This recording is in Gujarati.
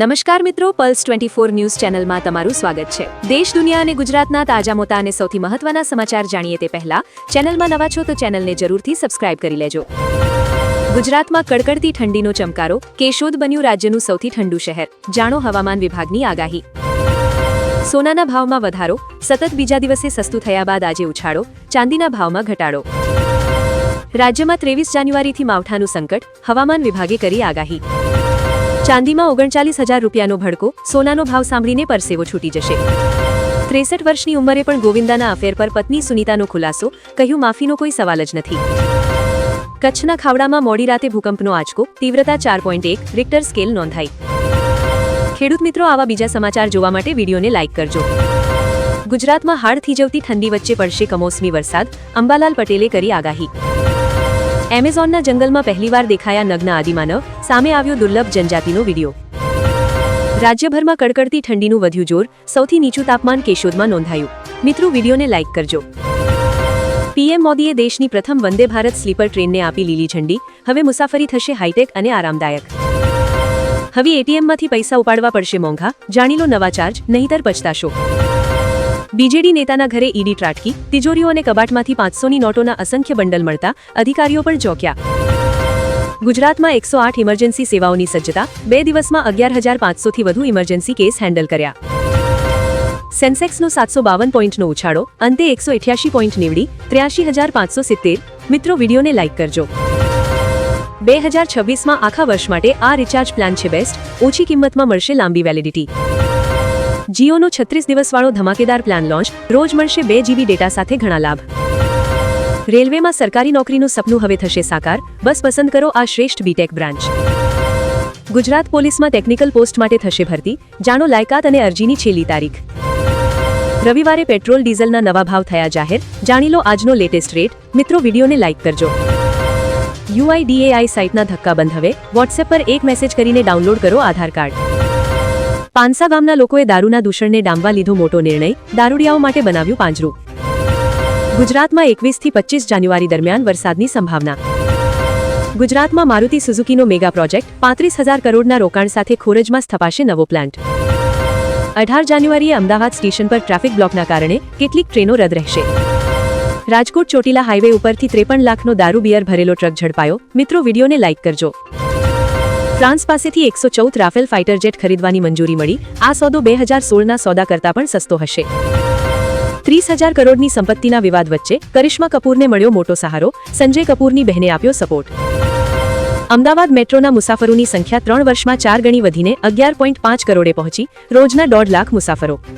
નમસ્કાર મિત્રો પલ્સ ટ્વેન્ટી ફોર ન્યૂઝ ચેનલમાં તમારું સ્વાગત છે. દેશ, દુનિયા અને ગુજરાતના તાજા મોટા અને સૌથી મહત્વના સમાચાર જાણીએ તે પહેલા, ચેનલમાં નવા છો તો ચેનલને જરૂરથી સબસ્ક્રાઇબ કરી લેજો. ગુજરાતમાં કડકડતી ઠંડીનો ચમકારો, કેશોદ બન્યું રાજ્યનું સૌથી ઠંડુ શહેર, જાણો હવામાન વિભાગની આગાહી. સોનાના ભાવમાં વધારો, સતત બીજા દિવસે સસ્તું થયા બાદ આજે ઉછાળો, ચાંદીના ભાવમાં ઘટાડો. રાજ્યમાં ત્રેવીસ જાન્યુઆરીથી માવઠાનું સંકટ, હવામાન વિભાગે કરી આગાહી. ચાંદીમાં ઓગણચાલીસ હજાર રૂપિયાનો ભડકો, સોનાનો ભાવ સાંભળીને પરસેવો છૂટી જશે. ત્રેસઠ વર્ષની ઉંમરે પણ ગોવિંદાના અફેર પર પત્ની સુનીતાનો ખુલાસો, કહ્યું માફીનો કોઈ સવાલ જ નથી. કચ્છના ખાવડામાં મોડી રાતે ભૂકંપનો આંચકો, તીવ્રતા ચાર પોઈન્ટ એક રિક્ટર સ્કેલ નોંધાઈ. ખેડૂત મિત્રો, આવા બીજા સમાચાર જોવા માટે વિડીયોને લાઇક કરજો. ગુજરાતમાં હાડ થીજવતી ઠંડી વચ્ચે પડશે કમોસમી વરસાદ, અંબાલાલ પટેલે કરી આગાહી. એમેઝોનના જંગલમાં પહેલીવાર દેખાયા નગ્ન આદિમાનવ, સામે આવ્યો દુર્લભ જનજાતિનો વીડિયો. રાજ્યભરમાં કડકડતી ઠંડીનું વધ્યું જોર, સૌથી નીચું તાપમાન કેશોદમાં નોંધાયું. મિત્રો, વિડીયોને લાઇક કરજો. પીએમ મોદીએ દેશની પ્રથમ વંદે ભારત સ્લીપર ટ્રેનને આપી લીલી ઝંડી. હવે મુસાફરી થશે હાઈટેક અને આરામદાયક. હવે એટીએમમાંથી પૈસા ઉપાડવા પડશે મોંઘા. જાણી લો નવા ચાર્જ, નહીતર પછતાશો. બીજેડી નેતાના ઘરે ઈડી ત્રાટકી તિજોરીઓ અને કબાટમાંથી પાંચસોની નોટોના અસંખ્ય બંડલ મળતા અધિકારીઓ પણ ચોંક્યા. ગુજરાતમાં એકસો આઠ ઇમરજન્સી સેવાઓની સજ્જતા, બે દિવસમાં અગિયાર હજાર પાંચસોથી વધુ ઇમરજન્સી કેસ હેન્ડલ કર્યા. સેન્સેક્સનો સાતસો બાવન પોઈન્ટનો ઉછાળો, અંતે એકસો અઠ્યાસી પોઈન્ટ નીવડી ત્ર્યાસી હજાર પાંચસો સિત્તેર. મિત્રો, વિડીયોને લાઇક કરજો. બે હજાર છવ્વીસમાં આખા વર્ષ માટે આ રિચાર્જ પ્લાન છે બેસ્ટ, ઓછી કિંમતમાં મળશે લાંબી વેલિડિટી. જીઓનો છત્રીસ દિવસવાળો ધમાકેદાર પ્લાન લોન્ચ, રોજ મળશે બે જીબી ડેટા સાથે ઘણા લાભ. રેલવેમાં સરકારી નોકરીનું સપનું હવે થશે સાકાર, બસ પસંદ કરો આ શ્રેષ્ઠ બીટેક બ્રાન્ચ. ગુજરાત પોલીસમાં ટેકનિકલ પોસ્ટ માટે થશે ભરતી, જાણો લાયકાત અને અરજીની છેલ્લી તારીખ. રવિવારે પેટ્રોલ ડીઝલના નવા ભાવ થયા જાહેર, જાણી લો આજનો લેટેસ્ટ રેટ, મિત્રો વિડીયોને લાઇક કરજો. યુઆઈડીએઆઈ સાઇટના ધક્કા બંધ હવે, વોટ્સએપ પર એક મેસેજ કરીને ડાઉનલોડ કરો આધાર કાર્ડ. પાંસા ગામના લોકોએ દારૂના દૂષણને ડામવા લીધો મોટો નિર્ણય. દારૂડિયાઓ માટે બનાવ્યું પાંજરું. ગુજરાતમાં એકવીસથી પચીસ જાન્યુઆરી દરમિયાન વરસાદની સંભાવના. ગુજરાતમાં મારુતિ સુઝુકીનો મેગા પ્રોજેક્ટ પાંત્રીસ હજાર કરોડના રોકાણ સાથે ખોરજમાં સ્થપાશે નવો પ્લાન્ટ. અઢાર જાન્યુઆરીએ અમદાવાદ સ્ટેશન પર ટ્રાફિક બ્લોકના કારણે કેટલીક ટ્રેનો રદ રહેશે. રાજકોટ ચોટીલા હાઈવે ઉપરથી ત્રેપન લાખનો દારૂ બિયર ભરેલો ટ્રક ઝડપાયો. મિત્રો, વિડીયોને લાઇક કરજો. ફ્રાન્સ પાસેથી એકસો ચૌદ રાફેલ ફાઇટર જેટ ખરીદવાની મંજૂરી મળી. આ સોદો બે હજાર સોળના સોદા કરતાં પણ સસ્તો હશે. ત્રીસ હજાર કરોડની સંપત્તિના વિવાદ વચ્ચે કરિશ્મા કપૂરને મળ્યો મોટો સહારો. સંજય કપૂરની બહેને આપ્યો સપોર્ટ. અમદાવાદ મેટ્રોના મુસાફરોની સંખ્યા ત્રણ વર્ષમાં ચાર ગણી વધીને અગિયાર પોઈન્ટ પાંચ કરોડે પહોંચી. રોજના દોઢ લાખ મુસાફરો.